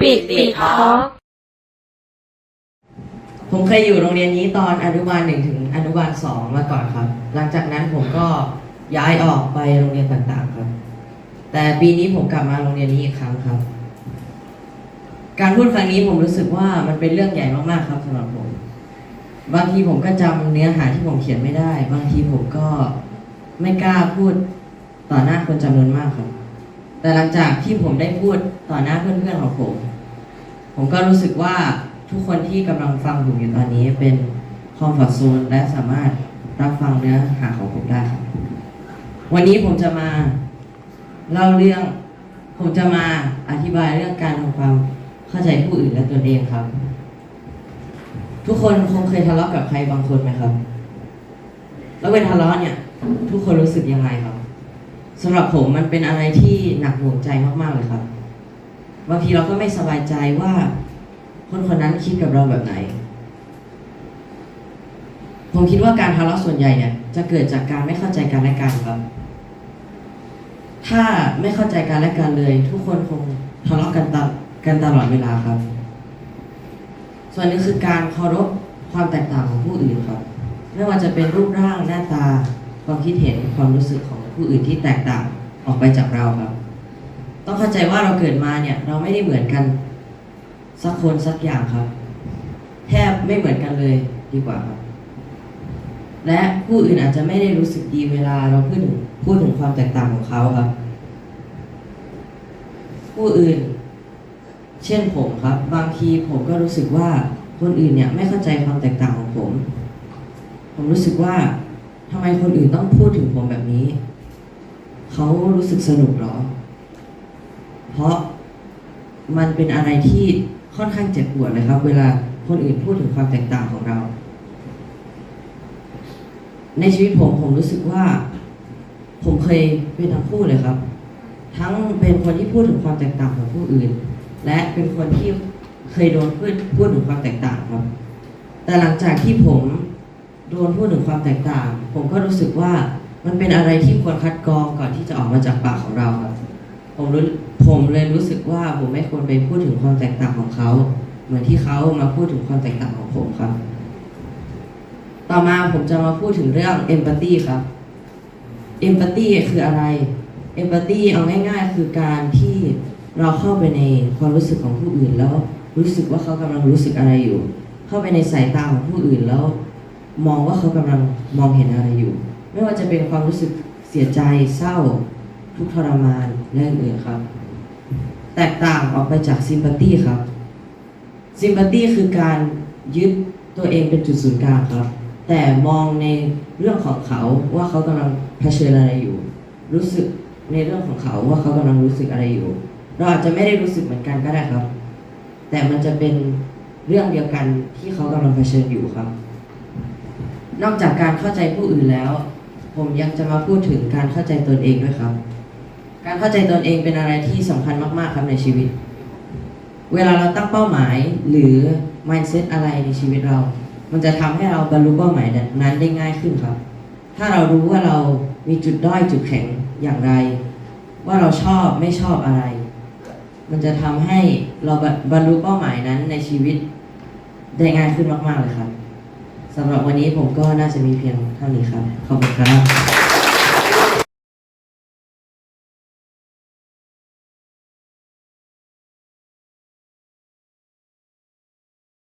ปิดปิดทอล์กผมเคยอยู่โรงเรียนนี้ตอนอนุบาลหนึ่งถึงอนุบาลสองมาก่อนครับ หลังจากนั้นผมก็ย้ายออกไปโรงเรียนต่างๆครับ แต่ปีนี้ผมกลับมาโรงเรียนนี้อีกครั้งครับ การพูดครั้งนี้ผมรู้สึกว่ามันเป็นเรื่องใหญ่มากๆครับสำหรับผม บางทีผมก็จำเนื้อหาที่ผมเขียนไม่ได้ บางทีผมก็ไม่กล้าพูดต่อหน้าคนจำนวนมากครับ แต่หลังจากที่ผมได้พูดต่อหน้าเพื่อนๆของผม ผมก็รู้สึกว่าทุกคนที่กำลังฟังผมอยู่ตอนนี้เป็นคอมฟอร์ z โซนและสามารถรับฟังเนื้อหาของผมได้ครับวันนี้ผมจะมาเล่าเรื่อง ผมจะมาอธิบายเรื่องการทำความเข้าใจผู้อื่นและตนเองครับ ทุกคนคงเคยทะเลาะกับใครบางคนไหมครับ แล้วเวลาทะเลาะเนี่ย ทุกคนรู้สึกยังไงครับ สำหรับผมมันเป็นอะไรที่หนักหน่วงใจมากๆเลยครับบางทีเราก็ไม่สบายใจว่า คนคนนั้นคิดกับเราแบบไหน ผมคิดว่าการทะเลาะส่วนใหญ่เนี่ย จะเกิดจากการไม่เข้าใจกันและกันครับ ถ้าไม่เข้าใจกันและกันเลย ทุกคนคงทะเลาะกันตลกันตลอดเวลาครับ ส่วนนึงคือการเคารพความแตกต่างของผู้อื่นครับ ไม่ว่าจะเป็นรูปร่างหน้าตา ความคิดเห็นความรู้สึกของผู้อื่นที่แตกต่างออกไปจากเราครับ ต้องเข้าใจว่าเราเกิดมาเนี่ย เราไม่ได้เหมือนกัน สักคนสักอย่างครับ แทบไม่เหมือนกันเลยดีกว่าครับ และผู้อื่นอาจจะไม่ได้รู้สึกดีเวลาเราพูดถึงพูดถึงความแตกต่างของเขาครับ ผู้อื่น เช่นผมครับ บางทีผมก็รู้สึกว่าคนอื่นเนี่ย ไม่เข้าใจความแตกต่างของผม ผมรู้สึกว่า ทำไมคนอื่นต้องพูดถึงผมแบบนี้ เขารู้สึกสนุกเหรอ เพราะมันเป็นอะไรที่ค่อนข้างเจ็บปวดเลยครับ เวลาคนอื่นพูดถึงความแตกต่างของเรา ในชีวิตผมผมรู้สึกว่า ผมเคยเป็นทั้งคู่เลยครับ ทั้งเป็นคนที่พูดถึงความแตกต่างของผู้อื่น และเป็นคนที่เคยโดนเพูดพูดถึงความแตกต่างครับ แต่หลังจากที่ผม โดนพูดถึงความแตกต่าง ผมก็รู้สึกว่ามันเป็นอะไรที่ควรคัดกรองก่อนที่จะออกมาจากปากของเราครับผมรู้ผมเลยรู้สึกว่าผมไม่ควรไปพูดถึงความแตกต่างของเขา เหมือนที่เขามาพูดถึงความแตกต่างของผมครับ ต่อมาผมจะมาพูดถึงเรื่องเอมพัตตีครับเอมพัตตีคืออะไรเอมพัตตีเอาง่ายๆ คือการที่เราเข้าไปในความรู้สึกของผู้อื่นแล้วรู้สึกว่าเขากำลังรู้สึกอะไรอยู่ เข้าไปในสายตาของผู้อื่นแล้ว มองว่าเขากำลังมองเห็นอะไรอยู่ ไม่ว่าจะเป็นความรู้สึกเสียใจเศร้า ทุกทรมานและอื่นๆครับ แตกต่างออกไปจากซิมพัตตี้ครับซิมพัตตี้คือการยึดตัวเองเป็นจุดศูนย์กลางครับ แต่มองในเรื่องของเขาว่าเขากำลังเผชิญอะไรอยู่ รู้สึกในเรื่องของเขาว่าเขากำลังรู้สึกอะไรอยู่ เราอาจจะไม่ได้รู้สึกเหมือนกันก็ได้ครับ แต่มันจะเป็นเรื่องเดียวกันที่เขากำลังเผชิญอยู่ครับ นอกจากการเข้าใจผู้อื่นแล้ว ผมยังจะมาพูดถึงการเข้าใจตนเองด้วยครับ การเข้าใจตนเองเป็นอะไรที่สำคัญมากๆครับในชีวิต เวลาเราตั้งเป้าหมายหรือ mindset อะไรในชีวิตเรา มันจะทำให้เราบรรลุเป้าหมายนั้นได้ง่ายขึ้นครับ ถ้าเรารู้ว่าเรามีจุดด้อยจุดแข็งอย่างไร ว่าเราชอบไม่ชอบอะไร มันจะทำให้เราบรรลุเป้าหมายนั้นในชีวิตได้ง่ายขึ้นมากๆเลยครับ สำหรับวันนี้ผมก็น่าจะมีเพียงเท่านี้ครับ ขอบคุณครับ